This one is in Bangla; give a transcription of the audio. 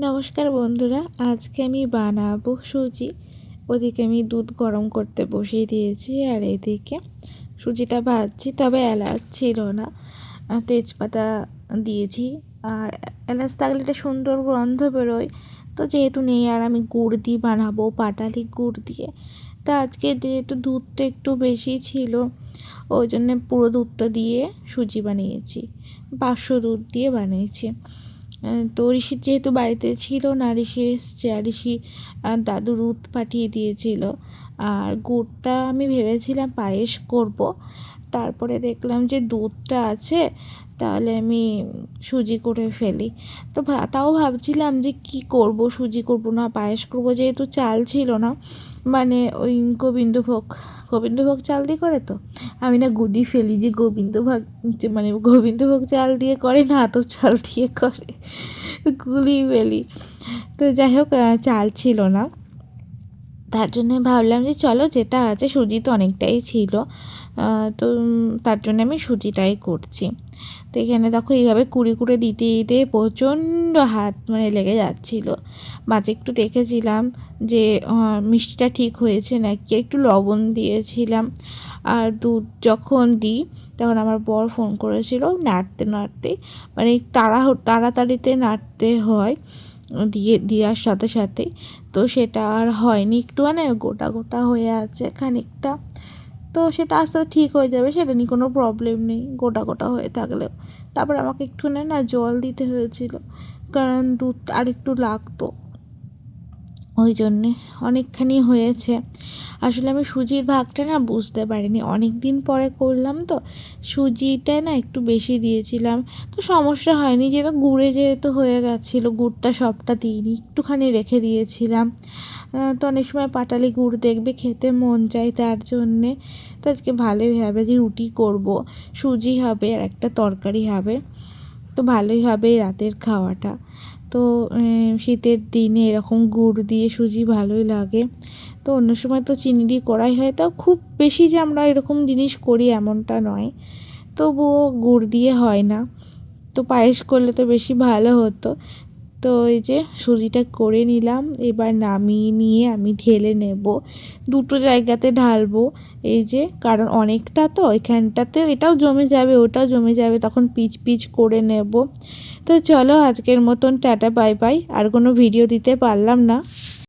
নমস্কার বন্ধুরা, আজকে আমি বানাবো সুজি। ওদিকে আমি দুধ গরম করতে বসিয়ে দিয়েছি আর এদিকে সুজিটা ভাজছি, তবে এলাচ ছিল না। তেজপাতা দিয়েছি আর এলাচ থাকলে একটা সুন্দর গন্ধ বেরোয়। তো যেহেতু নেই, আর আমি গুড় দিয়ে বানাবো, পাটালি গুড় দিয়ে। তো আজকে যেহেতু দুধটা একটু বেশি ছিল, ওই জন্যে পুরো দুধটা দিয়ে সুজি বানিয়েছি পাঁচশো দুধ দিয়ে বানিয়েছি। তো ঋষি যেহেতু বাড়িতে ছিল না, ঋষি এসছে আর ঋষি দাদু দুধ পাঠিয়ে দিয়েছিল। আর গুড়টা আমি ভেবেছিলাম পায়েস করব। তারপরে দেখলাম যে দুধটা আছে, তাহলে আমি সুজি করে ফেলি। তো তাও ভাবছিলাম যে কি করব, সুজি করব না, পায়েস করব, যেহেতু চাল ছিল না মানে ওই গোবিন্দভোগ গোবিন্দভোগ চাল দিয়ে করে তো? আমি না গুদি ফেলি যে গোবিন্দভোগ মানে গোবিন্দভোগ চাল দিয়ে করে না তো চাল দিয়ে করে। গুলি ফেলি। তো যাই হোক চাল ছিল না। তার জন্যে ভাবলাম যে চলো যেটা আছে সুজি তো অনেকটাই ছিল। তো তার জন্য আমি সুজিটাই করছি। তো এখানে দেখো এইভাবে কুড়ি কুড়ে দিতে দিতে প্রচণ্ড হাত মানে লেগে যাচ্ছিল। মাঝে একটু দেখেছিলাম যে মিষ্টিটা ঠিক হয়েছে নাকি, একটু লবণ দিয়েছিলাম। আর দুধ যখন দিই, তখন আমার বর ফোন করেছিল, নাড়তে নাড়তে। মানে তাড়া তাড়াতাড়িতে নাড়তে হয়, দিয়ে, দেওয়ার সাথে সাথে। তো সেটা আর হয়নি, একটু মানে গোটা গোটা হয়ে আছে খানিকটা। তো সেটা আস্তে আস্তে ঠিক হয়ে যাবে, সেটা নিয়ে কোনো প্রবলেম নেই, গোটা গোটা হয়ে থাকলেও। তারপর আমাকে একটুখানি না জল দিতে হয়েছিল, কারণ দুধ আর একটু লাগতো। ওই জন্যে অনেকখানি হয়েছে। আসলে আমি সুজির ভাগটা না বুঝতে পারিনি। অনেক দিন পরে করলাম তো সুজিটা না একটু বেশি দিয়েছিলাম। তো সমস্যা হয়নি, যেহেতু গুড়ে যেহেতু হয়ে গেছিল, গুড়টা সবটা দিইনি, একটুখানি রেখে দিয়েছিলাম। তো অনেক সময় পাটালি গুড় দেখবে, খেতে মন চায় তার জন্যে। তো আজকে ভালোই হবে যে রুটি করব। সুজি হবে আর একটা তরকারি হবে। তো ভালোই হবে রাতের খাওয়াটা। তো শীতের দিনে এরকম গুড় দিয়ে সুজি ভালোই লাগে। তো অন্য সময় তো চিনি দিয়ে করাই হয়, তাও খুব বেশি যে আমরা এরকম জিনিস করি এমনটা নয়। তবুও গুড় দিয়ে হয় না। তো পায়েস করলে তো বেশি ভালো হতো। তো এই যে সুজিটা করে নিলাম, এবার নামিয়ে নিয়ে আমি ঢেলে নেব। দুটো জায়গাতে ঢালবো, এই যে, কারণ অনেকটা তো এখানটাতে এটাও জমে যাবে, ওটাও জমে যাবে, তখন পিচ পিচ করে নেব। তো চলো আজকের মতন টাটা, বাই বাই, আর কোনো ভিডিও দিতে পারলাম না।